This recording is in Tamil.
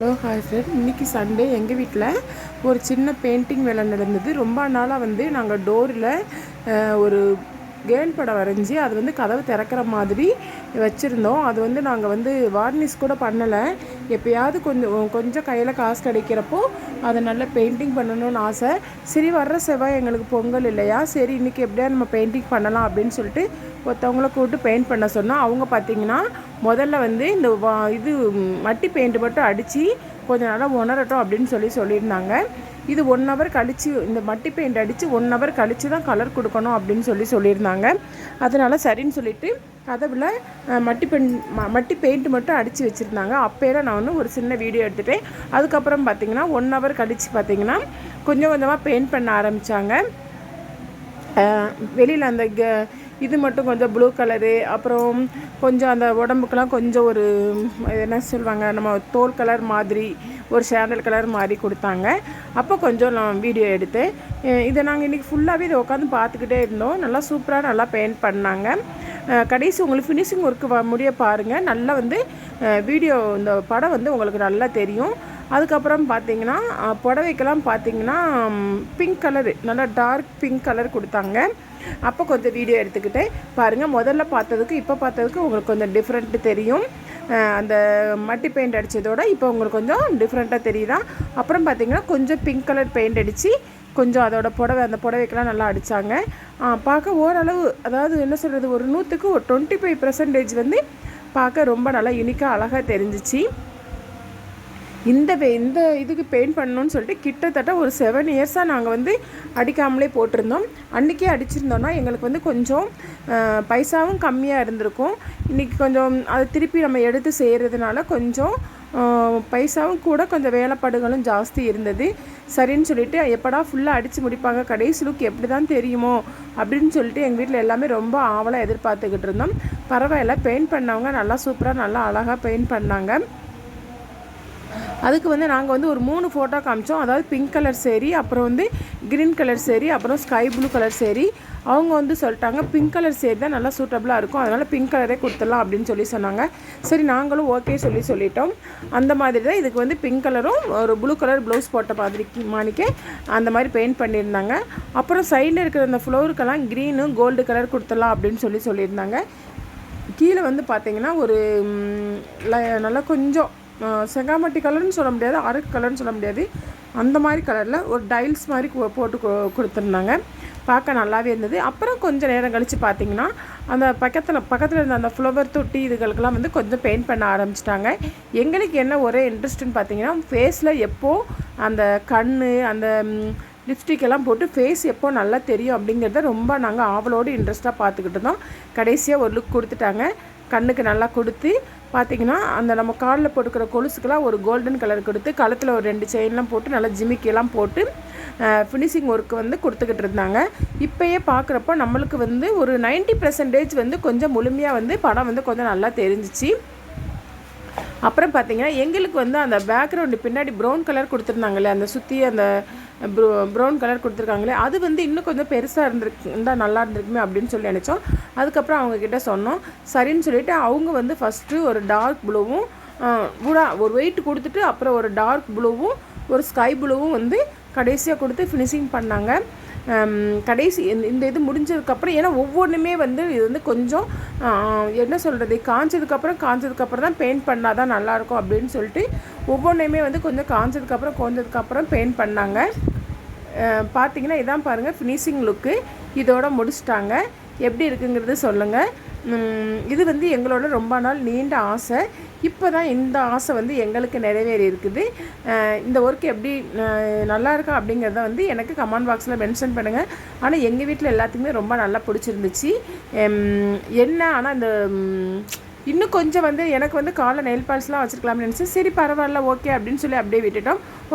ஹலோ ஹாய் ஃப்ரெண்ட் இன்றைக்கி சண்டே எங்கள் வீட்டில் ஒரு சின்ன பெயிண்டிங் வேலை நடந்தது. ரொம்ப நாளாக வந்து நாங்கள் டோரில் ஒரு கேர்ள் படம் வரைஞ்சி அது வந்து கதவை திறக்கிற மாதிரி வச்சுருந்தோம். அது வந்து நாங்கள் வந்து வார்னிஷ் கூட பண்ணலை. எப்போயாவது கொஞ்சம் கொஞ்சம் கையில் காசு கிடைக்கிறப்போ அதை நல்லா பெயிண்டிங் பண்ணணும்னு ஆசை. சரி வர்ற செவ்வாய் எங்களுக்கு பொங்கல் இல்லையா? சரி இன்றைக்கி எப்படியா நம்ம பெயிண்டிங் பண்ணலாம் அப்படின்னு சொல்லிட்டு ஒருத்தவங்கள கூப்பிட்டு பெயிண்ட் பண்ண சொன்னால் அவங்க பார்த்திங்கன்னா முதல்ல வந்து இந்த வா இது மட்டி பெயிண்ட் மட்டும் அடித்து கொஞ்சம் நாளாக உணரட்டும் அப்படின்னு சொல்லி சொல்லியிருந்தாங்க. இது ஒன் ஹவர் கழித்து இந்த மட்டி பெயிண்ட் அடித்து ஒன் ஹவர் கழித்து தான் கலர் கொடுக்கணும் அப்படின்னு சொல்லி சொல்லியிருந்தாங்க. அதனால் சரின்னு சொல்லிவிட்டு கதவில் மட்டி பெயிண்ட் ம மட்டி பெயிண்ட் மட்டும் அடித்து வச்சுருந்தாங்க. அப்போயெல்லாம் நான் வந்து ஒரு சின்ன வீடியோ எடுத்துகிட்டேன் அதுக்கப்புறம் பார்த்திங்கன்னா ஒன் ஹவர் கழித்து பார்த்திங்கன்னா கொஞ்சம் கொஞ்சமாக பெயிண்ட் பண்ண ஆரம்பித்தாங்க வெளியில் அந்த இது மட்டும் கொஞ்சம் ப்ளூ கலரு அப்புறம் கொஞ்சம் அந்த உடம்புக்கெலாம் கொஞ்சம் ஒரு என்ன சொல்லுவாங்க நம்ம தோல் கலர் மாதிரி ஒரு சேண்டல் கலர் மாதிரி கொடுத்தாங்க. அப்போ கொஞ்சம் நான் வீடியோ எடுத்தேன். இதை நாங்கள் இன்றைக்கி ஃபுல்லாகவே இதை உட்காந்து பார்த்துக்கிட்டே இருந்தோம். நல்லா சூப்பராக நல்லா பெயிண்ட் பண்ணாங்க. கடைசி உங்களுக்கு ஃபினிஷிங் ஒர்க்கு முடிய பாருங்கள் நல்லா வந்து வீடியோ இந்த படம் வந்து உங்களுக்கு நல்லா தெரியும். அதுக்கப்புறம் பார்த்தீங்கன்னா புடவைக்கெல்லாம் பார்த்தீங்கன்னா பிங்க் கலரு நல்லா டார்க் பிங்க் கலர் கொடுத்தாங்க. அப்போ கொஞ்சம் வீடியோ எடுத்துக்கிட்டேன் பாருங்கள் முதல்ல பார்த்ததுக்கு இப்போ பார்த்ததுக்கு உங்களுக்கு கொஞ்சம் டிஃப்ரெண்ட்டு தெரியும். அந்த மட்டி பெயிண்ட் அடித்ததோட இப்போ உங்களுக்கு கொஞ்சம் டிஃப்ரெண்ட்டாக தெரியுதா? அப்புறம் பார்த்திங்கன்னா கொஞ்சம் பிங்க் கலர் பெயிண்ட் அடித்து கொஞ்சம் அதோட புடவை அந்த புடவைக்கெல்லாம் நல்லா அடித்தாங்க பார்க்க ஓரளவு அதாவது என்ன சொல்கிறது ஒரு நூற்றுக்கு ஒரு டுவெண்ட்டி ஃபைவ் பர்சன்டேஜ் வந்து பார்க்க ரொம்ப நல்லா யுனிக்காக அழகாக தெரிஞ்சிச்சு. இந்த இந்த இதுக்கு பெயிண்ட் பண்ணணும்னு சொல்லிட்டு கிட்டத்தட்ட ஒரு செவன் இயர்ஸாக நாங்கள் வந்து அடிக்காமலே போட்டிருந்தோம். அன்றைக்கே அடிச்சிருந்தோன்னா எங்களுக்கு வந்து கொஞ்சம் பைசாவும் கம்மியாக இருந்திருக்கும். இன்றைக்கி கொஞ்சம் அதை திருப்பி நம்ம எடுத்து செய்கிறதுனால கொஞ்சம் பைசாவும் கூட கொஞ்சம் வேலைப்பாடுகளும் ஜாஸ்தி இருந்தது. சரின்னு சொல்லிட்டு எப்படா ஃபுல்லாக அடித்து முடிப்பாங்க கடைசி லுக் எப்படி தான் தெரியுமோ அப்படின்னு சொல்லிட்டு எங்கள் வீட்டில் எல்லாமே ரொம்ப ஆவலாக எதிர்பார்த்துக்கிட்டு இருந்தோம். பரவாயில்ல பெயிண்ட் பண்ணவங்க நல்லா சூப்பராக நல்லா அழகாக பெயிண்ட் பண்ணாங்க. அதுக்கு வந்து நாங்கள் வந்து ஒரு மூணு ஃபோட்டோ காமிச்சோம். அதாவது பிங்க் கலர் சேரீ அப்புறம் வந்து க்ரீன் கலர் சேரீ அப்புறம் ஸ்கை ப்ளூ கலர் சேரீ அவங்க வந்து சொல்லிட்டாங்க பிங்க் கலர் சேரீ தான் நல்லா சூட்டபுளாக இருக்கும். அதனால் பிங்க் கலரே கொடுத்துடலாம் அப்படின்னு சொல்லி சொன்னாங்க. சரி நாங்களும் ஓகே சொல்லி சொல்லிட்டோம். அந்த மாதிரி தான் இதுக்கு வந்து பிங்க் கலரும் ஒரு ப்ளூ கலர் ப்ளவுஸ் போட்ட மாதிரி மாணிக்க அந்த மாதிரி பெயிண்ட் பண்ணியிருந்தாங்க. அப்புறம் சைடில் இருக்கிற அந்த ஃப்ளோருக்கெல்லாம் க்ரீனு கோல்டு கலர் கொடுத்துடலாம் அப்படின்னு சொல்லி சொல்லியிருந்தாங்க. கீழே வந்து பார்த்திங்கன்னா ஒரு நல்லா கொஞ்சம் செங்காமட்டி கலர்னு சொல்ல முடியாது அரக்கு கலர்னு சொல்ல முடியாது. அந்த மாதிரி கலரில் ஒரு டைல்ஸ் மாதிரி போட்டு கொடுத்துருந்தாங்க. பார்க்க நல்லாவே இருந்தது. அப்புறம் கொஞ்சம் நேரம் கழித்து பார்த்தீங்கன்னா அந்த பக்கத்தில் பக்கத்தில் இருந்த அந்த ஃப்ளவர் தொட்டி இதுகளுக்கெல்லாம் வந்து கொஞ்சம் பெயிண்ட் பண்ண ஆரம்பிச்சிட்டாங்க. எங்களுக்கு என்ன ஒரே இன்ட்ரெஸ்ட்டுன்னு பார்த்தீங்கன்னா ஃபேஸில் எப்போது அந்த கண் அந்த லிப்ஸ்டிக் எல்லாம் போட்டு ஃபேஸ் எப்போ நல்லா தெரியும் அப்படிங்கிறத ரொம்ப நாங்கள் ஆவலோடு இன்ட்ரெஸ்ட்டாக பார்த்துக்கிட்டு இருந்தோம். கடைசியாக ஒரு லுக் கொடுத்துட்டாங்க. கண்ணுக்கு நல்லா கொடுத்து பார்த்திங்கன்னா அந்த நம்ம காலில் போட்டுக்கிற கொலுசுக்கெல்லாம் ஒரு கோல்டன் கலர் கொடுத்து கழுத்தில் ஒரு ரெண்டு செயின்லாம் போட்டு நல்லா ஜிமிக்கெல்லாம் போட்டு ஃபினிஷிங் ஒர்க் வந்து கொடுத்துக்கிட்டு இருந்தாங்க. இப்போயே பார்க்குறப்போ நம்மளுக்கு வந்து ஒரு நைன்ட்டி பர்சன்டேஜ் வந்து கொஞ்சம் முழுமையாக வந்து படம் வந்து கொஞ்சம் நல்லா தெரிஞ்சிச்சு. அப்புறம் பார்த்தீங்கன்னா எங்களுக்கு வந்து அந்த பேக்ரவுண்டு பின்னாடி ப்ரௌன் கலர் கொடுத்துருந்தாங்களே அந்த சுற்றி அந்த ப்ரோ ப்ரௌன் கலர் கொடுத்துருக்காங்களே அது வந்து இன்னும் கொஞ்சம் பெருசாக இருந்திருக்கு இருந்தால் நல்லா இருந்திருக்குமே அப்படின்னு சொல்லி நினச்சோம். அதுக்கப்புறம் அவங்கக்கிட்ட சொன்னோம். சரின்னு சொல்லிவிட்டு அவங்க வந்து ஃபஸ்ட்டு ஒரு டார்க் ப்ளூவும் கூட ஒரு வெயிட் கொடுத்துட்டு அப்புறம் ஒரு டார்க் ப்ளூவும் ஒரு ஸ்கை ப்ளூவும் வந்து கடைசியாக கொடுத்து ஃபினிஷிங் பண்ணாங்க. கடைசி இந்த இது முடிஞ்சதுக்கப்புறம் ஏன்னா ஒவ்வொன்றுமே வந்து இது வந்து கொஞ்சம் என்ன சொல்கிறது காஞ்சதுக்கப்புறம் காஞ்சதுக்கப்புறம் தான் பெயிண்ட் பண்ணால் தான் நல்லாயிருக்கும் அப்படின்னு சொல்லிட்டு ஒவ்வொன்றையுமே வந்து கொஞ்சம் காஞ்சதுக்கப்புறம் கொஞ்சதுக்கப்புறம் பெயிண்ட் பண்ணாங்க. பார்த்தீங்கன்னா இதான் பாருங்கள் ஃபினிஷிங் லுக்கு இதோட முடிச்சிட்டாங்க. எப்படி இருக்குங்கிறது சொல்லுங்கள் இது வந்து எங்களோட ரொம்ப நாள் நீண்ட ஆசை. இப்போ தான் இந்த ஆசை வந்து எங்களுக்கு நிறைவேறி இருக்குது. இந்த ஒர்க் எப்படி நல்லா இருக்கா அப்படிங்கிறத வந்து எனக்கு கமெண்ட் பாக்ஸில் மென்ஷன் பண்ணுங்கள் ஆனால் எங்கள் வீட்டில் எல்லாத்துக்குமே ரொம்ப நல்லா பிடிச்சிருந்துச்சு. என்ன ஆனால் இந்த இன்னும் கொஞ்சம் வந்து எனக்கு வந்து காலை நெயில் பால்ஸ்லாம் வச்சுருக்கலாம்னு நினச்சி சரி பரவாயில்ல ஓகே அப்படின்னு சொல்லி அப்படியே விட்டுட்டோம். ஓகே